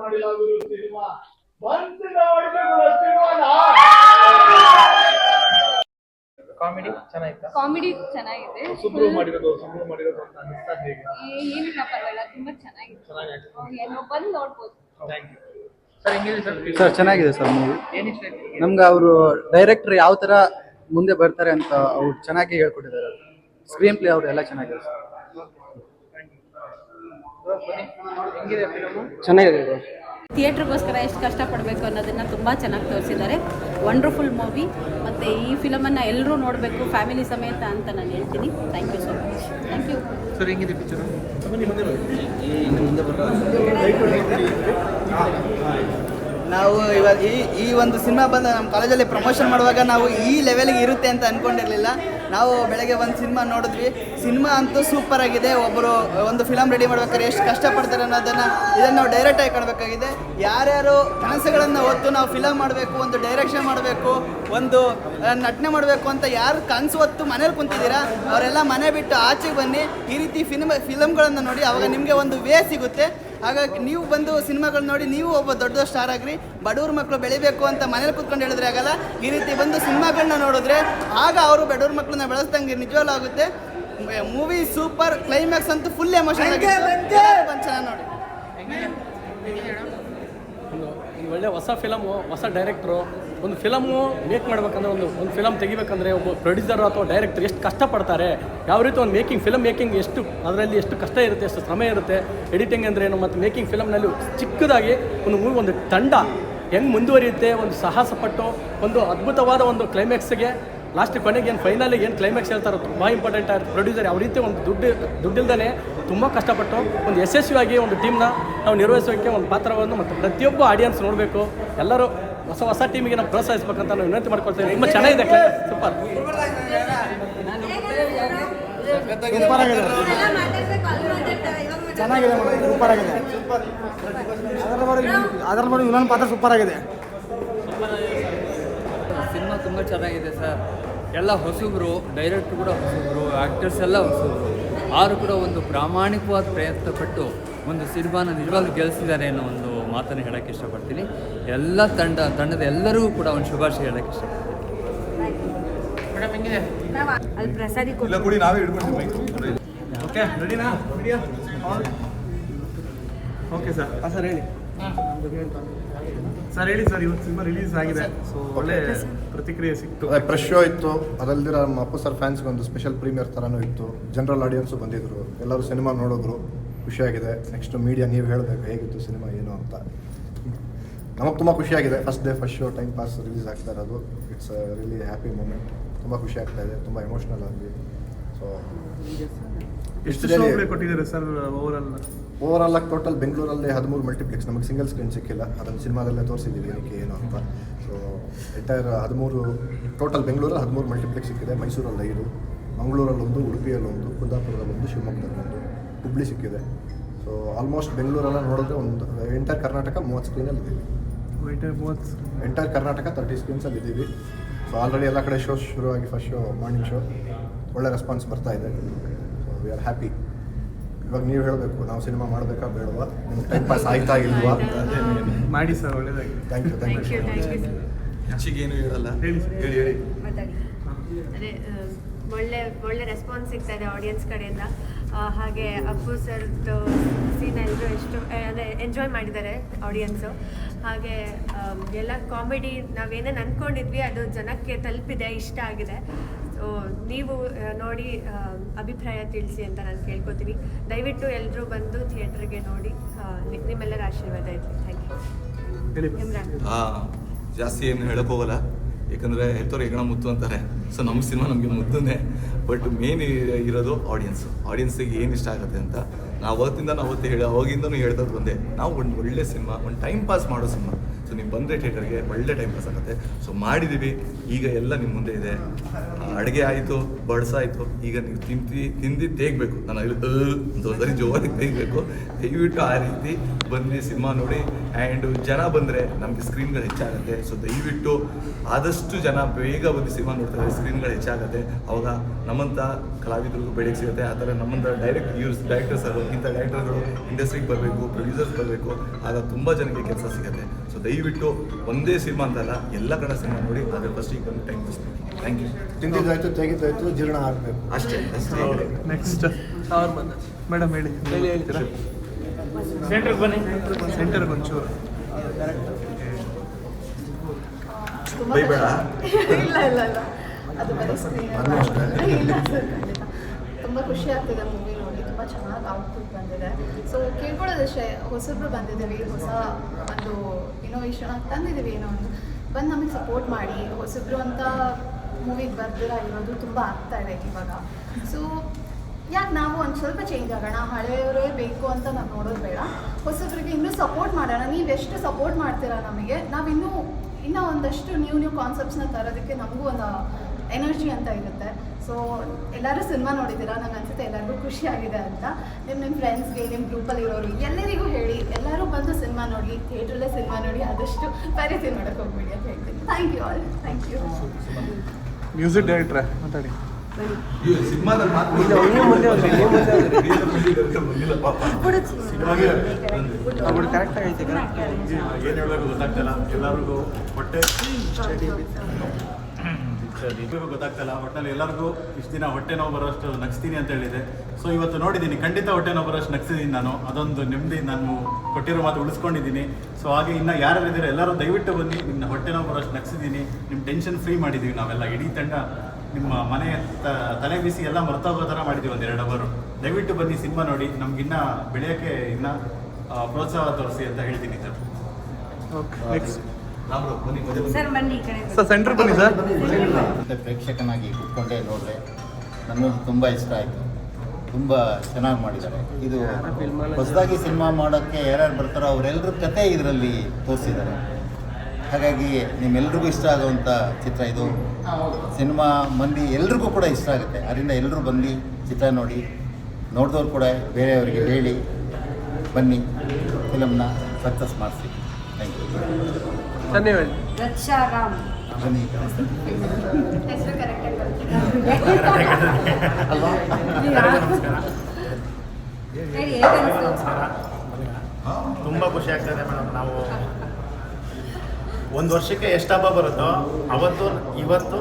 ಮಾಡಿಲ್ಲ ಗುರು ಸಿನಿಮಾ. ಬಂತಿನ ಕಾಮಿಡಿ ಚೆನ್ನಾಗಿತ್ತ? ಕಾಮಿಡಿ ಚೆನ್ನಾಗಿದೆ. ಸುಬ್ರು ಮಾಡಿರೋದು ಸುಬ್ರು ಮಾಡಿರೋದು ಅಂತ ಅನಿಸ್ತಾ ಹೇಗೆ? ಏನಿಲ್ಲ ಪರವಾಗಿಲ್ಲ ತುಂಬಾ ಚೆನ್ನಾಗಿದೆ. ಚೆನ್ನಾಗಿ ಏನೋ ಬಂದು ನೋಡ್ಬೋದು. ಥ್ಯಾಂಕ್ ಯು ಸರ್ ಹೆಂಗಿದೆ ಸರ್ ಸರ್ ಚೆನ್ನಾಗಿದೆ ಸರ್ ಮೂವಿ ಏನಿಷ್ಟ ನಮ್ಗೆ? ಅವರು ಡೈರೆಕ್ಟರ್ ಯಾವ ತರ ಮುಂದೆ ಬರ್ತಾರೆ ಅಂತ ಅವ್ರು ಚೆನ್ನಾಗಿ ಹೇಳ್ಕೊಟ್ಟಿದ್ದಾರೆ. ಸ್ಕ್ರೀನ್ ಪ್ಲೇ ಅವರು ಎಲ್ಲ ಚೆನ್ನಾಗಿದೆ ಸರ್ ಬ್ರೋ, ಬನ್ನಿ. ಹೆಂಗಿದೆ ಫಿಲಮು ಚೆನ್ನಾಗಿದೆ ಥಿಯೇಟ್ರಿಗೋಸ್ಕರ ಎಷ್ಟು ಕಷ್ಟಪಡಬೇಕು ಅನ್ನೋದನ್ನು ತುಂಬ ಚೆನ್ನಾಗಿ ತೋರಿಸಿದ್ದಾರೆ. ವಂಡರ್ಫುಲ್ ಮೂವಿ ಮತ್ತು ಈ ಫಿಲಮನ್ನು ಎಲ್ಲರೂ ನೋಡಬೇಕು ಫ್ಯಾಮಿಲಿ ಸಮೇತ ಅಂತ ನಾನು ಹೇಳ್ತೀನಿ. Thank you so much thank you sir ಹೆಂಗಿದೆ ಪಿಕ್ಚರ್ ನಾವು ಇವಾಗ ಈ ಈ ಒಂದು ಸಿನಿಮಾ ಬಂದು ನಮ್ಮ ಕಾಲೇಜಲ್ಲಿ ಪ್ರಮೋಷನ್ ಮಾಡುವಾಗ ನಾವು ಈ ಲೆವೆಲ್ಗೆ ಇರುತ್ತೆ ಅಂತ ಅಂದ್ಕೊಂಡಿರಲಿಲ್ಲ ನಾವು ಬೆಳಗ್ಗೆ ಒಂದು ಸಿನಿಮಾ ನೋಡಿದ್ವಿ. ಸಿನಿಮಾ ಅಂತೂ ಸೂಪರ್ ಆಗಿದೆ. ಒಬ್ಬರು ಒಂದು ಫಿಲಮ್ ರೆಡಿ ಮಾಡ್ಬೇಕಾದ್ರೆ ಎಷ್ಟು ಕಷ್ಟಪಡ್ತಾರೆ ಅನ್ನೋದನ್ನು ಇದನ್ನು ನಾವು ಡೈರೆಕ್ಟಾಗಿ ಕಾಣಬೇಕಾಗಿದೆ. ಯಾರ್ಯಾರು ಕನಸುಗಳನ್ನು ಹೊತ್ತು ನಾವು ಫಿಲಮ್ ಮಾಡಬೇಕು, ಒಂದು ಡೈರೆಕ್ಷನ್ ಮಾಡಬೇಕು, ಒಂದು ನಟನೆ ಮಾಡಬೇಕು ಅಂತ ಯಾರು ಕನಸು ಹೊತ್ತು ಮನೇಲಿ ಕುಂತಿದ್ದೀರಾ, ಅವರೆಲ್ಲ ಮನೆ ಬಿಟ್ಟು ಆಚೆಗೆ ಬನ್ನಿ. ಈ ರೀತಿ ಫಿಲ್ಮ್ ಫಿಲಮ್ಗಳನ್ನು ನೋಡಿ ಅವಾಗ ನಿಮಗೆ ಒಂದು ವೇ ಸಿಗುತ್ತೆ. ಹಾಗಾಗಿ ನೀವು ಬಂದು ಸಿನಿಮಾಗಳು ನೋಡಿ ನೀವು ಒಬ್ಬ ದೊಡ್ಡ ಸ್ಟಾರ್ ಆಗ್ರಿ. ಬಡವ್ರ ಮಕ್ಕಳು ಬೆಳಿಬೇಕು ಅಂತ ಮನೇಲಿ ಕುತ್ಕೊಂಡು ಹೇಳಿದ್ರೆ ಆಗಲ್ಲ. ಈ ರೀತಿ ಬಂದು ಸಿನಿಮಾಗಳನ್ನ ನೋಡಿದ್ರೆ ಆಗ ಅವರು ಬಡವ್ರ ಮಕ್ಕಳನ್ನ ಬೆಳೆಸ್ದಂಗೆ ನಿಜವಾಗ್ಲೂ ಆಗುತ್ತೆ ಮೂವಿ ಸೂಪರ್ ಕ್ಲೈಮ್ಯಾಕ್ಸ್ ಅಂತೂ ಫುಲ್ ಎಮೋಷನ್ ಚೆನ್ನಾಗಿ ನೋಡಿ. ಒಳ್ಳೆ ಹೊಸ ಫಿಲಮು ಹೊಸ ಡೈರೆಕ್ಟ್ರು ಒಂದು ಫಿಲಮು ಮೇಕ್ ಮಾಡ್ಬೇಕಂದ್ರೆ ಒಂದು ಒಂದು ಫಿಲಮ್ ತೆಗಿಬೇಕಂದ್ರೆ ಒಬ್ಬ ಪ್ರೊಡ್ಯೂಸರ್ ಅಥವಾ ಡೈರೆಕ್ಟರ್ ಎಷ್ಟು ಕಷ್ಟಪಡ್ತಾರೆ, ಯಾವ ರೀತಿ ಒಂದು ಮೇಕಿಂಗ್ ಫಿಲಮ್ ಮೇಕಿಂಗ್ ಎಷ್ಟು ಅದರಲ್ಲಿ ಎಷ್ಟು ಕಷ್ಟ ಇರುತ್ತೆ, ಎಷ್ಟು ಶ್ರಮ ಇರುತ್ತೆ ಎಡಿಟಿಂಗ್ ಅಂದ್ರೆ ಏನು, ಮತ್ತು ಮೇಕಿಂಗ್ ಫಿಲಮ್ನಲ್ಲಿ ಚಿಕ್ಕದಾಗಿ ಒಂದು ಮೂವಿ ಒಂದು ತಂಡ ಹೆಂಗೆ ಮುಂದುವರಿಯುತ್ತೆ, ಒಂದು ಸಾಹಸಪಟ್ಟು, ಒಂದು ಅದ್ಭುತವಾದ ಒಂದು ಕ್ಲೈಮ್ಯಾಕ್ಸ್ಗೆ ಲಾಸ್ಟ್ ಕೊನೆಗೆ ಏನು ಫೈನಲಿಗೆ ಏನು ಕ್ಲೈಮ್ಯಾಕ್ಸ್ ಹೇಳ್ತಾರೋ ತುಂಬ ಇಂಪಾರ್ಟೆಂಟ್ ಆಗುತ್ತೆ. ಪ್ರೊಡ್ಯೂಸರ್ ಯಾವ ರೀತಿ ಒಂದು ದುಡ್ಡು ದುಡ್ಡಿಲ್ದೇ ತುಂಬ ಕಷ್ಟಪಟ್ಟು ಒಂದು ಯಶಸ್ವಿಯಾಗಿ ಒಂದು ಟೀಮ್ನ ನಾವು ನಿರ್ವಹಿಸೋಕ್ಕೆ ಒಂದು ಪಾತ್ರವನ್ನು ಮತ್ತು ಪ್ರತಿಯೊಬ್ಬ ಆಡಿಯನ್ಸ್ ನೋಡಬೇಕು. ಎಲ್ಲರೂ ಹೊಸ ಹೊಸ ಟೀಮಿಗೆ ನಾವು ಪ್ರೋತ್ಸಾಹಿಸ್ಬೇಕಂತ ನಾವು ವಿನಂತಿ ಮಾಡ್ಕೊಳ್ತೇವೆ ತುಂಬ ಚೆನ್ನಾಗಿದೆ ಸೂಪರ್. ಚೆನ್ನಾಗಿದೆ ಸೂಪರ್ ಆಗಿದೆ. ಅದರ ಅದರ ವಿಲನ್ ಪಾತ್ರ ಸೂಪರ್ ಆಗಿದೆ. ಸಿನಿಮಾ ತುಂಬ ಚೆನ್ನಾಗಿದೆ ಸರ್. ಎಲ್ಲ ಹೊಸಬ್ರು ಡೈರೆಕ್ಟ್ರು ಕೂಡ ಹೊಸಬ್ರು ಆ್ಯಕ್ಟರ್ಸ್ ಎಲ್ಲ ಹೊಸಬ್ರು. ಆರು ಕೂಡ ಒಂದು ಪ್ರಾಮಾಣಿಕವಾದ ಪ್ರಯತ್ನ ಪಟ್ಟು ಒಂದು ಸಿನಿಮಾನ ನಿಜವಾಗ್ಲೂ ಗೆಲ್ಲಿಸಿದ್ದಾರೆ ಅನ್ನೋ ಒಂದು ಮಾತನ್ನು ಹೇಳೋಕ್ಕೆ ಇಷ್ಟಪಡ್ತೀನಿ. ಎಲ್ಲ ತಂಡ ತಂಡದ ಎಲ್ಲರಿಗೂ ಕೂಡ ಒಂದು ಶುಭಾಶಯ ಹೇಳಕ್ಕೆ ಇಷ್ಟಪಡ್ತೀನಿ. ಓಕೆ ಸರ್ ಹಾಂ ಸರ್ ಹೇಳಿ. ಸರ್ ಹೇಳಿ ಸರ್ ಇವತ್ತು ಸಿನಿಮಾ ರಿಲೀಸ್ ಆಗಿದೆ. ಸೊ ಒಳ್ಳೆ ಪ್ರತಿಕ್ರಿಯೆ ಸಿಕ್ತು. ಅದೇ ಫ್ರೆಶ್ ಶೋ ಇತ್ತು. ಅದಲ್ದಿರ ನಮ್ಮ ಅಪ್ಪು ಸರ್ ಫ್ಯಾನ್ಸ್ಗೆ ಒಂದು ಸ್ಪೆಷಲ್ ಪ್ರೀಮಿಯರ್ ಥರನೂ ಇತ್ತು. ಜನರಲ್ ಆಡಿಯನ್ಸು ಬಂದಿದ್ರು. ಎಲ್ಲರೂ ಸಿನಿಮಾ ನೋಡಿದ್ರು. ಖುಷಿಯಾಗಿದೆ. ನೆಕ್ಸ್ಟ್ ಮೀಡಿಯಾ ನೀವು ಹೇಳಬೇಕು ಹೇಗಿತ್ತು ಸಿನಿಮಾ ಏನು ಅಂತ. ನಮಗೆ ತುಂಬ ಖುಷಿಯಾಗಿದೆ. First day first show time pass release ಆಗ್ತಾ ಇರೋದು. ಇಟ್ಸ್ ರಿಲಿ ಹ್ಯಾಪಿ ಮೂಮೆಂಟ್ ತುಂಬ ಖುಷಿ ಆಗ್ತಾ ಇದೆ. ತುಂಬ ಎಮೋಷ್ನಲ್ ಆಗಿ. ಸೊ ಎಷ್ಟು ಕೊಟ್ಟಿದ್ದಾರೆ ಸರ್ ಓವರಾಲ್ ಓವರ್ ಆಲ್ ಆಗಿ ಟೋಟಲ್ ಬೆಂಗಳೂರಲ್ಲಿ ಹದಿಮೂರು ಮಲ್ಟಿಪ್ಲೆಕ್ಸ್ ನಮಗೆ ಸಿಂಗಲ್ ಸ್ಕ್ರೀನ್ ಸಿಕ್ಕಿಲ್ಲ. ಅದನ್ನು ಸಿನಿಮಾದಲ್ಲೇ ತೋರಿಸಿದ್ದೀವಿ ಏನಕ್ಕೆ ಏನು ಅಂತ. ಸೊ ಎಂಟೈರ್ ಹದಿಮೂರು ಟೋಟಲ್ ಬೆಂಗಳೂರಲ್ಲಿ ಹದಿಮೂರು ಮಲ್ಟಿಪ್ಲೆಕ್ಸ್ ಸಿಕ್ಕಿದೆ. ಮೈಸೂರಲ್ಲಿ ಐದು ಮಂಗಳೂರಲ್ಲೊಂದು ಉಡುಪಿಯಲ್ಲೊಂದು ಕುಂದಾಪುರದಲ್ಲೊಂದು ಶಿವಮೊಗ್ಗದಲ್ಲೊಂದು. ಹುಬ್ಳಿ ಸಿಕ್ಕಿದೆ. ಸೊ ಆಲ್ಮೋಸ್ಟ್ ಬೆಂಗಳೂರೆಲ್ಲ ನೋಡಿದ್ರೆ ಒಂದು ಎಂಟೈರ್ ಕರ್ನಾಟಕ ಮೂವತ್ತು ಸ್ಕ್ರೀನಲ್ಲಿ ಇದ್ದೀವಿ. ಎಂಟೈರ್ ಕರ್ನಾಟಕ ತರ್ಟಿ ಸ್ಕ್ರೀನ್ಸಲ್ಲಿ ಇದ್ದೀವಿ. ಸೊ ಆಲ್ರೆಡಿ ಎಲ್ಲ ಕಡೆ ಶೋ ಶುರುವಾಗಿ ಫಸ್ಟ್ ಶೋ ಮಾರ್ನಿಂಗ್ ಶೋ ಒಳ್ಳೆ ರೆಸ್ಪಾನ್ಸ್ ಬರ್ತಾ ಇದೆ. ಸೊ ವಿ ಆರ್ ಹ್ಯಾಪಿ ಇವಾಗ ನೀವು ಹೇಳಬೇಕು ನಾವು ಸಿನಿಮಾ ಮಾಡಬೇಕಾ ಬೇಡವಾ? ನಿಮ್ಗೆ ಟೈಮ್ ಪಾಸ್ ಆಯ್ತಾ ಇಲ್ವಾ? ಮಾಡಿ ಸರ್ ಒಳ್ಳೇದಾಗಿ ಥ್ಯಾಂಕ್ ಯು ಥ್ಯಾಂಕ್ ಯು ಹೆಚ್ಚಿಗೇನು ಹೇಳಲ್ಲ ಹೇಳಿ ಹೇಳಿ ಹೇಳಿ. ಒಳ್ಳೆ ಒಳ್ಳೆ ರೆಸ್ಪಾನ್ಸ್ ಸಿಗ್ತಾ ಇದೆ ಆಡಿಯನ್ಸ್ ಕಡೆಯಿಂದ. ಹಾಗೆ ಅಪ್ಪು ಸರ್ದು ಸೀನ್ ಎಲ್ಲರೂ ಎಷ್ಟು ಅಂದರೆ ಅದೇ ಎಂಜಾಯ್ ಮಾಡಿದ್ದಾರೆ ಆಡಿಯನ್ಸು ಹಾಗೆ ಎಲ್ಲ ಕಾಮಿಡಿ ನಾವೇನೇನು ಅಂದ್ಕೊಂಡಿದ್ವಿ ಅದು ಜನಕ್ಕೆ ತಲುಪಿದೆ ಇಷ್ಟ ಆಗಿದೆ. ಸೊ ನೀವು ನೋಡಿ ಅಭಿಪ್ರಾಯ ತಿಳಿಸಿ ಅಂತ ನಾನು ಕೇಳ್ಕೊತೀನಿ. ದಯವಿಟ್ಟು ಎಲ್ಲರೂ ಬಂದು ಥಿಯೇಟ್ರಿಗೆ ನೋಡಿ ನಿಮ್ಮೆಲ್ಲರ ಆಶೀರ್ವಾದ ಇರಲಿ. ಥ್ಯಾಂಕ್ ಯು ಜಾಸ್ತಿ ಏನು ಹೇಳಕ್ ಹೋಗಲ್ಲ. ಯಾಕಂದರೆ ಹೆತ್ತವ್ರು ಹೆಗಣ ಮುತ್ತು ಅಂತಾರೆ. ಸೊ ನಮ್ಮ ಸಿನಿಮಾ ನಮಗೆ ಮುದ್ದುನೇ ಬಟ್ ಮೇನ್ ಇರೋದು ಆಡಿಯನ್ಸ್ ಆಡಿಯನ್ಸಿಗೆ ಏನು ಇಷ್ಟ ಆಗುತ್ತೆ ಅಂತ ನಾವು ಅವತ್ತಿಂದ ನಾವು ಅವತ್ತು ಹೇಳಿ, ಅವಾಗಿಂದನೂ ಹೇಳ್ತಾ ಬಂದೆ. ನಾವು ಒಂದು ಒಳ್ಳೆ ಸಿನಿಮಾ, ಒಂದು ಟೈಮ್ ಪಾಸ್ ಮಾಡೋ ಸಿನಿಮಾ. ಸೊ ನೀವು ಬಂದರೆ ಥಿಯೇಟರ್ಗೆ ಒಳ್ಳೆ ಟೈಮ್ ಪಾಸ್ ಆಗುತ್ತೆ. ಸೊ ಮಾಡಿದ್ದೀವಿ. ಈಗ ಎಲ್ಲ ನಿಮ್ಮ ಮುಂದೆ ಇದೆ. ಅಡುಗೆ ಆಯಿತು ಬಡ್ಸಾಯಿತು ಈಗ ನೀವು ತಿಂತಿ, ತಿಂದು ತೇಗಬೇಕು. ನಾನು ಅಲ್ಲಿ ಸರಿ ಜೋರಾಗಿ ತೇಗಬೇಕು. ದಯವಿಟ್ಟು ಆ ರೀತಿ ಬನ್ನಿ, ಸಿನಿಮಾ ನೋಡಿ. ಆ್ಯಂಡ್ ಜನ ಬಂದರೆ ನಮಗೆ ಸ್ಕ್ರೀನ್ಗಳು ಹೆಚ್ಚಾಗುತ್ತೆ. ಸೊ ದಯವಿಟ್ಟು ಆದಷ್ಟು ಜನ ಬೇಗ ಬಂದು ಸಿನಿಮಾ ನೋಡ್ತಾರೆ. ಸ್ಕ್ರೀನ್ಗಳು ಹೆಚ್ಚಾಗುತ್ತೆ. ಅವಾಗ ನಮ್ಮಂಥ ಕಲಾವಿದರಿಗೂ ಬೆಳಗ್ಗೆ ಸಿಗುತ್ತೆ. ಆ ಥರ ನಮ್ಮಂಥ ಡೈರೆಕ್ಟ್ ಯೂಸ್ ಡೈರೆಕ್ಟರ್ಸ್ ಇಂಥ ಡೈರೆಕ್ಟರ್ಗಳು ಇಂಡಸ್ಟ್ರಿಗೆ ಬರಬೇಕು ಪ್ರೊಡ್ಯೂಸರ್ಸ್ ಬರಬೇಕು. ಆಗ ತುಂಬ ಜನಕ್ಕೆ ಕೆಲಸ ಸಿಗುತ್ತೆ. ಸೊ ದಯವಿಟ್ಟು ಒಂದೇ ಸಿನಿಮಾ ಅಂತಲ್ಲ ಎಲ್ಲ ಕಡೆ ಸಿನಿಮಾ ನೋಡಿ ಅದ್ರ ಫಸ್ಟಿಗೆ ಬಂದು ಟೈಮ್ ಪಾಸ್ ಥ್ಯಾಂಕ್ ಯು ತಿಂದಿದ್ದಾಯ್ತು ತೆಗೆದಾಯ್ತು ಜೀರ್ಣ ಆಗಬೇಕು. ಅಷ್ಟೇ. ಅಷ್ಟೇ ನೆಕ್ಸ್ಟ್ ಮೇಡಮ್ ಹೇಳಿ ಸೆಂಟ್ರಿಗೆ ಬನ್ನಿ. ಸೆಂಟರ್ಗೆ ಒಂಚೂರು. ಬೈಬೇಡ ಇಲ್ಲ ಇಲ್ಲ ಇಲ್ಲ. ಅದು ಬರೀ ಸ್ಕ್ರೀನ್ ಅಷ್ಟೇ. ಇಲ್ಲ ಸರ್ ತುಂಬ ಖುಷಿ ಆಗ್ತಿದೆ ಮೂವಿ ನೋಡಿ. ತುಂಬ ಚೆನ್ನಾಗಿ ಔಟ್ಪುಟ್ ಬಂದಿದೆ. ಸೊ ಕೇಳ್ಕೊಳ್ಳೋದಷ್ಟೇ ಹೊಸಬ್ರು ಬಂದಿದ್ದೀವಿ ಹೊಸ ಒಂದು ಇನೋವೇಷನ್ ತಂದಿದ್ದೀವಿ ಏನೋ ಒಂದು. ಬಂದು ನಮಗೆ ಸಪೋರ್ಟ್ ಮಾಡಿ. ಹೊಸಬ್ರು ಅಂತ ಮೂವಿಗೆ ಬರ್ದಿರ ಇರೋದು ತುಂಬ ಆಗ್ತಾ ಇದೆ ಇವಾಗ. ಸೊ ಯಾಕೆ ನಾವು ಒಂದು ಸ್ವಲ್ಪ ಚೇಂಜ್ ಆಗೋಣ? ಹಳೆಯವರೇ ಬೇಕು ಅಂತ ನಾವು ನೋಡೋದು ಬೇಡ. ಹೊಸಬ್ರಿಗೆ ಇನ್ನೂ ಸಪೋರ್ಟ್ ಮಾಡೋಣ. ನೀವು ಎಷ್ಟು ಸಪೋರ್ಟ್ ಮಾಡ್ತೀರಾ ನಮಗೆ? ನಾವಿನ್ನೂ ಇನ್ನೂ ಒಂದಷ್ಟು ನ್ಯೂ ನ್ಯೂ ಕಾನ್ಸೆಪ್ಟ್ಸ್ನ ತರೋದಕ್ಕೆ ನಮಗೂ ಒಂದು ಎನರ್ಜಿ ಅಂತ ಇರುತ್ತೆ. ಸೊ ಎಲ್ಲರೂ ಸಿನಿಮಾ ನೋಡಿದ್ದೀರಾ? ನಂಗೆ ಅನ್ಸುತ್ತೆ ಎಲ್ಲರಿಗೂ ಖುಷಿ ಆಗಿದೆ ಅಂತ ನಿಮ್ಮ ನಿಮ್ಮ ಫ್ರೆಂಡ್ಸ್ಗೆ ನಿಮ್ಮ ಗ್ರೂಪಲ್ಲಿ ಇರೋರು ಎಲ್ಲರಿಗೂ ಹೇಳಿ. ಎಲ್ಲರೂ ಬಂದು ಸಿನಿಮಾ ನೋಡಿ ಥಿಯೇಟ್ರಲ್ಲೇ ಸಿನಿಮಾ ನೋಡಿ ಆದಷ್ಟು ಪರಿಚಯ ನೋಡೋಕೆ ಹೋಗ್ಬೇಡಿ ಅಂತ ಹೇಳ್ತೀನಿ. Thank you all thank you music ಡೈರೆಕ್ಟ್ರೆ ಮಾತಾಡಿ. ಏನು ಹೇಳಬೇಕು ಗೊತ್ತಾಗ್ತಿಲ್ಲ ಎಲ್ಲರಿಗೂ ಹೊಟ್ಟೆ ಇಬ್ಬರಿಗೂ ಗೊತ್ತಾಗ್ತಲ್ಲ ಒಟ್ಟಲ್ಲಿ ಎಲ್ಲರಿಗೂ ಇಷ್ಟು ದಿನ ಹೊಟ್ಟೆ ನೋವು ಬರೋಷ್ಟು ನಗಿಸ್ತೀನಿ ಅಂತ ಹೇಳಿದೆ. ಸೊ ಇವತ್ತು ನೋಡಿದ್ದೀನಿ. ಖಂಡಿತ ಹೊಟ್ಟೆ ನೋವು ಬರೋಷ್ಟು ನಗಿಸಿದ್ದೀನಿ ನಾನು. ಅದೊಂದು ನೆಮ್ಮದಿ ನಾನು ಕೊಟ್ಟಿರೋ ಮಾತು ಉಳಿಸ್ಕೊಂಡಿದ್ದೀನಿ. ಸೊ ಹಾಗೆ ಇನ್ನು ಯಾರು ಇದ್ದೀರಾ ಎಲ್ಲರೂ ದಯವಿಟ್ಟು ಬನ್ನಿ. ನಿಮ್ಮ ಹೊಟ್ಟೆ ನೋವು ಬರೋಷ್ಟು ನಗಿಸಿದ್ದೀನಿ ನಿಮ್ಮ ಟೆನ್ಷನ್ ಫ್ರೀ ಮಾಡಿದ್ದೀವಿ ನಾವೆಲ್ಲ. ಇಡೀ ತಂಡ ನಿಮ್ಮ ಮನೆ ತಲೆ ಬಿಸಿ ಎಲ್ಲ ಮರ್ತೋಗೋ ಥರ ಮಾಡಿದ್ದೀವಿ ಒಂದು ಎರಡು ಅವರು. ದಯವಿಟ್ಟು ಬನ್ನಿ ಸಿನಿಮಾ ನೋಡಿ. ನಮ್ಗಿನ್ನ ಬೆಳೆಯೋಕ್ಕೆ ಇನ್ನ ಪ್ರೋತ್ಸಾಹ ತೋರಿಸಿ ಅಂತ ಹೇಳ್ತೀನಿ ಸರ್. ಓಕೆ ಬನ್ನಿ ಸರ್ ಬನ್ನಿ ಈ ಕಡೆ ಸರ್ ಸೆಂಟ್ರ್ ಬನ್ನಿ ಸರ್. ಮತ್ತು ಪ್ರೇಕ್ಷಕನಾಗಿ ಕೂತ್ಕೊಂಡೇ ನೋಡಿದೆ ನನಗೂ ತುಂಬ ಇಷ್ಟ ಆಯಿತು. ತುಂಬ ಚೆನ್ನಾಗಿ ಮಾಡಿದ್ದಾರೆ. ಇದು ಹೊಸದಾಗಿ ಸಿನಿಮಾ ಮಾಡೋಕ್ಕೆ ಯಾರ್ಯಾರು ಬರ್ತಾರೋ ಅವರೆಲ್ಲರ ಕತೆ ಇದರಲ್ಲಿ ತೋರಿಸಿದ್ದಾರೆ. ಹಾಗಾಗಿ ನಿಮ್ಮೆಲ್ರಿಗೂ ಇಷ್ಟ ಆಗುವಂಥ ಚಿತ್ರ ಇದು. ಸಿನಿಮಾ ಮಂದಿ ಎಲ್ರಿಗೂ ಕೂಡ ಇಷ್ಟ ಆಗುತ್ತೆ. ಅದರಿಂದ ಎಲ್ಲರೂ ಬಂದು ಚಿತ್ರ ನೋಡಿ ನೋಡಿದವ್ರು ಕೂಡ ಬೇರೆಯವರಿಗೆ ಹೇಳಿ ಬನ್ನಿ. ಫಿಲಮ್ನ ಸಕ್ಸಸ್ ಮಾಡಿಸಿ. Thank you. ಧನ್ಯವಾದ. ರಕ್ಷಾರಾಮ್. ಬನ್ನಿ ಹೆಸರು ತುಂಬ ಖುಷಿ ಆಗ್ತದೆ ಮೇಡಮ್ ನಾವು ಒಂದು ವರ್ಷಕ್ಕೆ ಎಷ್ಟು ಹಬ್ಬ ಬರುತ್ತೋ ಅವತ್ತು ಇವತ್ತು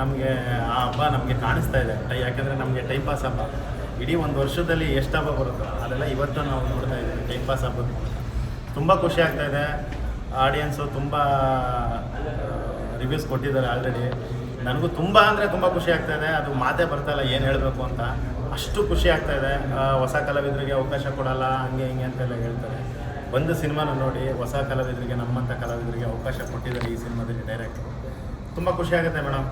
ನಮಗೆ ಆ ಹಬ್ಬ ನಮಗೆ ಕಾಣಿಸ್ತಾ ಇದೆ. ಯಾಕಂದ್ರೆ ನಮಗೆ ಟೈಮ್ ಪಾಸ್ ಹಬ್ಬ. ಇಡೀ ಒಂದು ವರ್ಷದಲ್ಲಿ ಎಷ್ಟು ಹಬ್ಬ ಬರುತ್ತೋ ಅದೆಲ್ಲ ಇವತ್ತು ನಾವು ನೋಡ್ತಾ ಇದ್ದೀವಿ ಟೈಮ್ ಪಾಸ್ ಹಬ್ಬದ ತುಂಬ ಖುಷಿ ಆಗ್ತಾ ಇದೆ. ಆಡಿಯನ್ಸು ತುಂಬ ರಿವ್ಯೂಸ್ ಕೊಟ್ಟಿದ್ದಾರೆ ಆಲ್ರೆಡಿ ನನಗೂ ತುಂಬ ಅಂದರೆ ತುಂಬ ಖುಷಿ ಆಗ್ತಾ ಅದು ಮಾತೇ ಬರ್ತಾಯಿಲ್ಲ ಏನು ಹೇಳಬೇಕು ಅಂತ. ಅಷ್ಟು ಖುಷಿ ಆಗ್ತಾ ಇದೆ. ಹೊಸ ಕಲಾವಿದರಿಗೆ ಅವಕಾಶ ಕೊಡಲ್ಲ, ಹಂಗೆ ಹಿಂಗೆ ಅಂತೆಲ್ಲ ಹೇಳ್ತಾರೆ. ಒಂದು ಸಿನಿಮಾನ ನೋಡಿ, ಹೊಸ ಕಲಾವಿದರಿಗೆ ನಮ್ಮಂಥ ಕಲಾವಿದರಿಗೆ ಅವಕಾಶ ಕೊಟ್ಟಿದ್ದಾರೆ ಈ ಸಿನಿಮಾದಲ್ಲಿ ಡೈರೆಕ್ಟ್ ತುಂಬ ಖುಷಿ ಆಗುತ್ತೆ ಮೇಡಮ್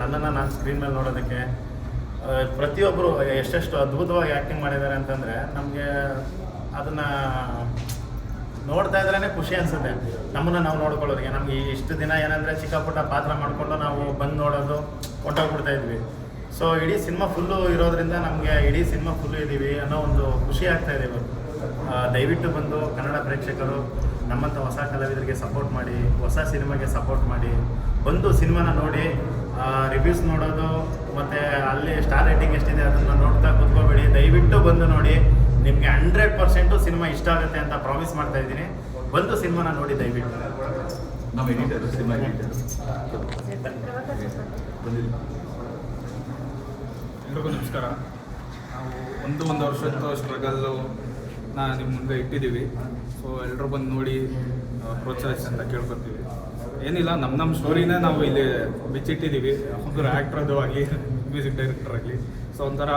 ನನ್ನನ್ನು ನಾನು ಸ್ಕ್ರೀನ್ ಮೇಲೆ ನೋಡೋದಕ್ಕೆ ಪ್ರತಿಯೊಬ್ಬರು ಎಷ್ಟೆಷ್ಟು ಅದ್ಭುತವಾಗಿ ಆ್ಯಕ್ಟಿಂಗ್ ಮಾಡಿದ್ದಾರೆ ಅಂತಂದರೆ, ನಮಗೆ ಅದನ್ನು ನೋಡ್ತಾ ಇದ್ರೇ ಖುಷಿ ಅನ್ಸುತ್ತೆ. ನಮ್ಮನ್ನು ನಾವು ನೋಡ್ಕೊಳ್ಳೋದಕ್ಕೆ ನಮಗೆ ಇಷ್ಟು ದಿನ ಏನಂದರೆ ಚಿಕ್ಕ ಪುಟ್ಟ ಪಾತ್ರ ಮಾಡಿಕೊಂಡು ನಾವು ಬಂದು ನೋಡೋದು ಹೊಂಟೋಗ್ಬಿಡ್ತಾ ಇದ್ವಿ. ಸೊ ಇಡೀ ಸಿನಿಮಾ ಫುಲ್ಲು ಇರೋದ್ರಿಂದ ನಮಗೆ ಇಡೀ ಸಿನಿಮಾ ಫುಲ್ಲು ಇದ್ದೀವಿ ಅನ್ನೋ ಒಂದು ಖುಷಿ ಆಗ್ತಾ ಇದೆ ಇವತ್ತು ದಯವಿಟ್ಟು ಬಂದು ಕನ್ನಡ ಪ್ರೇಕ್ಷಕರು ನಮ್ಮಂಥ ಹೊಸ ಕಲಾವಿದರಿಗೆ ಸಪೋರ್ಟ್ ಮಾಡಿ, ಹೊಸ ಸಿನಿಮಾಗೆ ಸಪೋರ್ಟ್ ಮಾಡಿ, ಬಂದು ಸಿನಿಮಾನ ನೋಡಿ ರಿವ್ಯೂಸ್ ನೋಡೋದು, ಮತ್ತು ಅಲ್ಲಿ ಸ್ಟಾರ್ ರೇಟಿಂಗ್ ಎಷ್ಟಿದೆ ಅದನ್ನು ನೋಡ್ತಾ ಕೂತ್ಕೋಬೇಡಿ. ದಯವಿಟ್ಟು ಬಂದು ನೋಡಿ. ನಿಮಗೆ ಹಂಡ್ರೆಡ್ ಪರ್ಸೆಂಟು ಸಿನಿಮಾ ಇಷ್ಟ ಆಗುತ್ತೆ ಅಂತ ಪ್ರಾಮಿಸ್ ಮಾಡ್ತಾ ಇದ್ದೀನಿ. ಬಂದು ಸಿನಿಮಾನ ನೋಡಿ ದಯವಿಟ್ಟು. ನಾವು ಎಡಿಟರ್ ಸಿನಿಮಾ ಎಡಿಟರ್ ಎಲ್ರಿಗೂ ನಮಸ್ಕಾರ. ನಾವು ಒಂದು ಒಂದು ವರ್ಷದ ಸ್ಟ್ರಗಲ್ಲು ನಾ ನಿಮ್ಮ ಮುಂದೆ ಇಟ್ಟಿದ್ದೀವಿ. ಸೊ ಎಲ್ಲರೂ ಬಂದು ನೋಡಿ ಪ್ರೋತ್ಸಾಹಿಸಿ ಅಂತ ಕೇಳ್ಕೊತೀವಿ. ಏನಿಲ್ಲ ನಮ್ಮ ನಮ್ಮ ಸ್ಟೋರಿನೇ ನಾವು ಇಲ್ಲಿ ಬಿಚ್ಚಿಟ್ಟಿದ್ದೀವಿ. ಒಬ್ಬರು ಆ್ಯಕ್ಟ್ರದ್ದು ಆಗಲಿ ಮ್ಯೂಸಿಕ್ ಡೈರೆಕ್ಟರ್ ಆಗಲಿ. ಸೊ ಒಂಥರ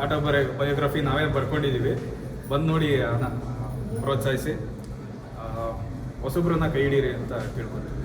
ಆಟೋ ಬರೆ ಬಯೋಗ್ರಫಿ ನಾವೇ ಬರ್ಕೊಂಡಿದ್ದೀವಿ ಬಂದು ನೋಡಿ ಅದನ್ನ ಪ್ರೋತ್ಸಾಹಿಸಿ. ಆ, ಹೊಸಬ್ರನ್ನ ಕೈ ಹಿಡೀರಿ ಅಂತ ಕೇಳ್ಕೊತೀವಿ